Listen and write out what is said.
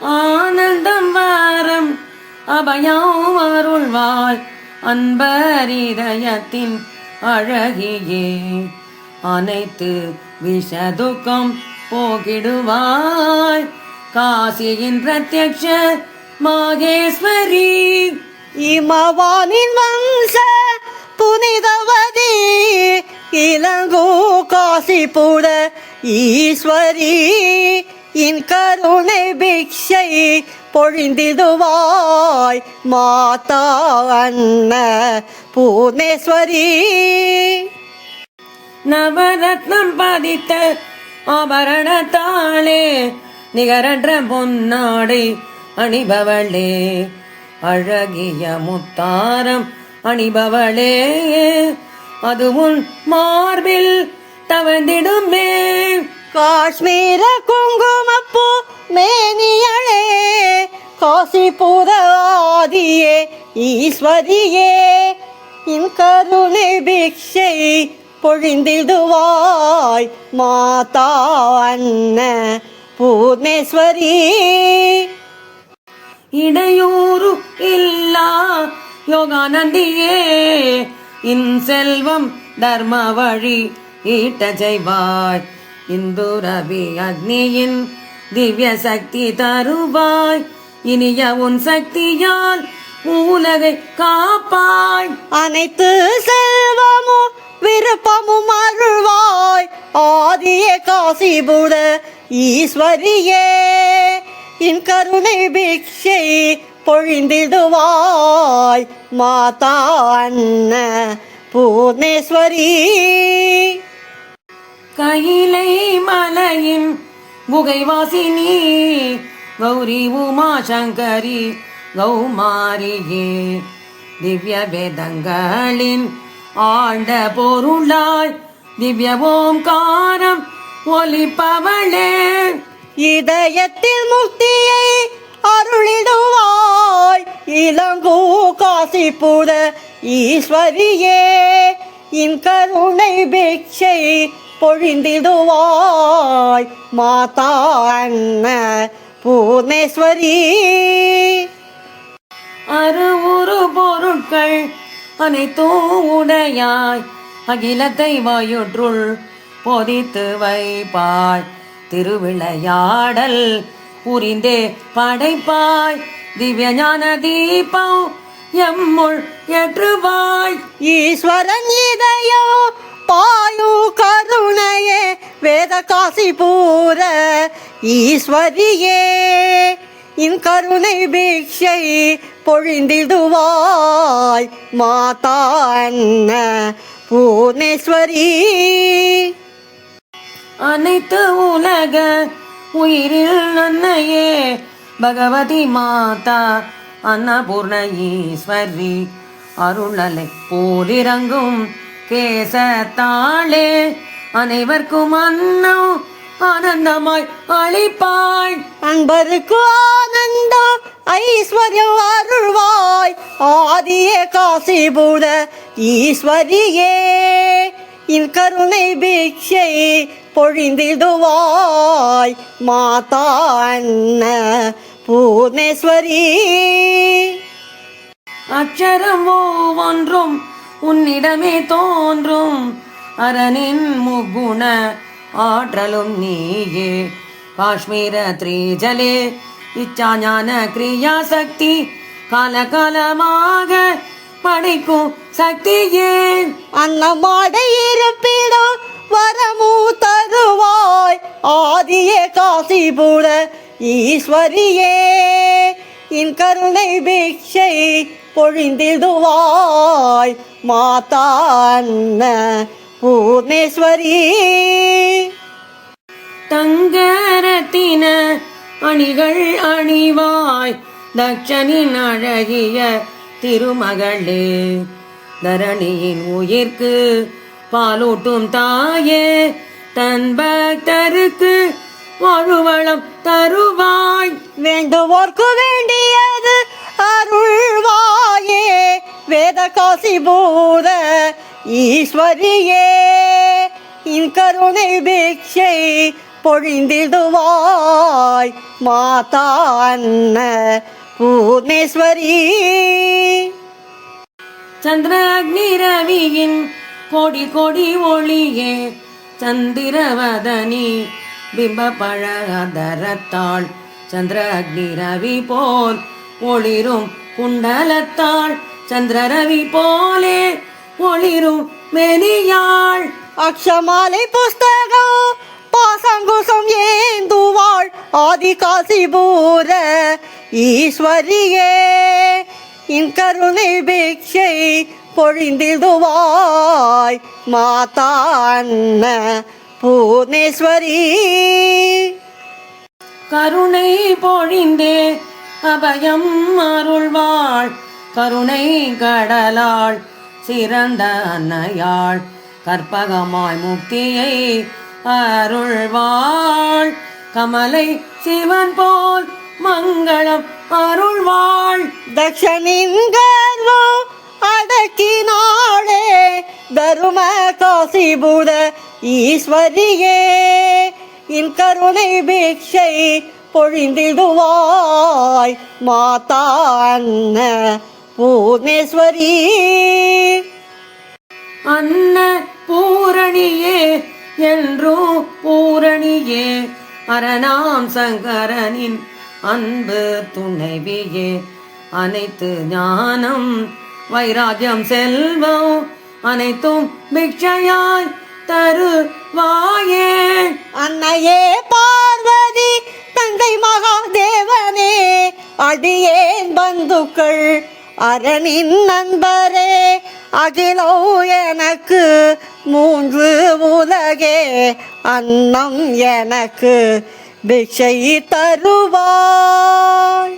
ஆனந்தம் வாரம் அபயம் அருள்வாள் அன்பரிதயத்தின் அழகியே. அனைத்து விஷதுக்கம் போகிடுவாய். காசியின் பிரத்யக்ஷ மாகேஸ்வரி. இமவானின் வம்ச புனிதவதி. இளங்கோ காசி காசிபுர ஈஸ்வரி. இன் கருணை பிக்ஷை பொழிந்திடுவாய். மாதா அன்ன பூர்ணேஸ்வரி. நவரத்னம் பதித்த ஆபரணத்தாளே நிகரற்ற பொன்னாடை அணிபவளே. அழகிய முத்தாரம் அணிபவளே அது உன் மார்பில் தவந்திடுமே காஷ்மீர குங்குமப்பூ மேனியளே காசிபுர ஆதியே ஈஸ்வரியே இன் கருணை பிக்ஷை பொழிந்திடுவாய் மாதா அன்ன பூர்ணேஸ்வரி. இடையூறு இல்லா யோகானந்தியே இன் செல்வம் தர்ம வழி ஈட்ட செய்வாய். இந்துரவி அக்னியின் திவ்ய சக்தி தருவாய். இனிய உன் சக்தியால் உலகை காப்பாய். அனைத்து செல்வமும் விருப்பமும் அருள்வாய். ஆதிய காசிபுட ஈஸ்வரியே இன் கருணை பிக்ஷை பொழிந்திடுவாய். மாதா அன்ன பூர்ணேஸ்வரி. கையிலை மலையின் குகைவாசினி கௌரி உமா சங்கரி கௌமாரியே. திவ்ய வேதங்களின் ஆண்ட பொருளாய் திவ்ய ஓம்காரம் ஒலிப்பவளே. இதயத்தில் முக்தியை அருளிடுவாய் இளங்கோ காசிபுர ஈஸ்வரியே. இன் கருணை பிக்ஷை பொழிந்திடுவாய் மாதா அன்ன பூர்ணேஸ்வரி அருவுரு பொருட்கள் அனைத்தும் உடையாய் அகிலத்தை வாயுற்றுள் பொதித்து வைப்பாய் திருவிளையாடல் புரிந்தே படைப்பாய் திவ்ய ஞான தீபம் எம்முள் ஏற்றுவாய் ஈஸ்வரன் இதயோ காசிபூர ஈஸ்வரியே இன் கருணை பீட்சை பொழிந்திடுவாய் மாதா அன்ன பூர்ணேஸ்வரி. அனைத்து உலக உயிரில் நன்னையே பகவதி மாதா அன்னபூர்ண ஈஸ்வரி. அருளலை போலிறங்கும் கேசத்தாளே அனைவர்க்கும் அன்னம் ஆனந்தமாய் அளிப்பாய். அன்பருக்கு ஆனந்தம் ஐஸ்வர்யம் அருள்வாய். ஆதியே காசிபுர ஈஸ்வரியே. இன் கருணை பிக்ஷை பொழிந்திடுவாய். மாதா அன்ன பூர்ணேஸ்வரி. அச்சரம் ஒவ்வொன்றும் உன்னிடமே தோன்றும். அரணின் முகுண ஆற்றலும் நீயே. காஷ்மீர த்ரீஜலே இச்சா ஞான கிரியா சக்தி காலகாலமாக படைக்கும் சக்தியே. அன்னமாட இருப்பிடம் வரமும் தருவாய். ஆதியே காசிபுர ஈஸ்வரியே. இன் கருணை பிக்ஷை பொழிந்திடுவாய். மாதா அன்ன பூர்ணேஸ்வரி தங்கரத்தின அணிகள் அணிவாய் தட்சனின் அழகிய திருமகளே தரணியின் உயிர்க்கு பாலூட்டும் தாயே தன் பக்தருக்கு வாழ்வளம் தருவாய். வேண்டுவோர்க்கு வேண்டியது அருள்வாயே வேத காசிபூர ஈஸ்வரியே இன் கருணை பிக்ஷை பொழிந்திடுவாய் மாதா அன்ன பூர்ணேஸ்வரி. சந்திராக்னி ரவியின் கோடி கோடி ஒளியே சந்திரவதனி பிம்ப பழகதரத்தாள் சந்திர அக்னி ரவி போல் ஒளிரும் குண்டலத்தாள் சந்திர ரவி போலே ஒளிரும் மெனியாள். அக்ஷமாலை புஸ்தகம் பாசங்குசம் ஏந்துவாள். ஆதி காசிபூர ஈஸ்வரியே இன் கருணை பிக்ஷை பொழிந்திடுவாய். மாதா அன்ன பூர்ணேஸ்வரி. கருணை பொழிந்தே அபயம் அருள்வாள். கருணை கடலாள். சிறந்த அன்னையாள். கற்பகமாய் முக்தியை அருள்வாள். கமலை சிவன் போல் மங்களம் அருள்வாள். தக்ஷனின் அடக்கினாளே தரும காசிபுர ஈஸ்வரியே. இன் கருணை பீட்சை பொழிந்திடுவாய் மாதா அன்ன பூர்ணேஸ்வரி அன்ன பூரணியே என்றும் பூரணியே அரணாம் சங்கரனின் அன்பு துணைவியே. அனைத்து ஞானம் வைராஜ்யம் செல்வம் அனைத்தும் பிக்ஷையாய் தருவாயே. அன்னையே பார்வதி தந்தை மகாதேவனே அடியேன் பந்துக்கள் அரணின் நண்பரே அகிலோ எனக்கு மூன்று உலகே அன்னம் எனக்கு பிக்ஷை தருவாய்.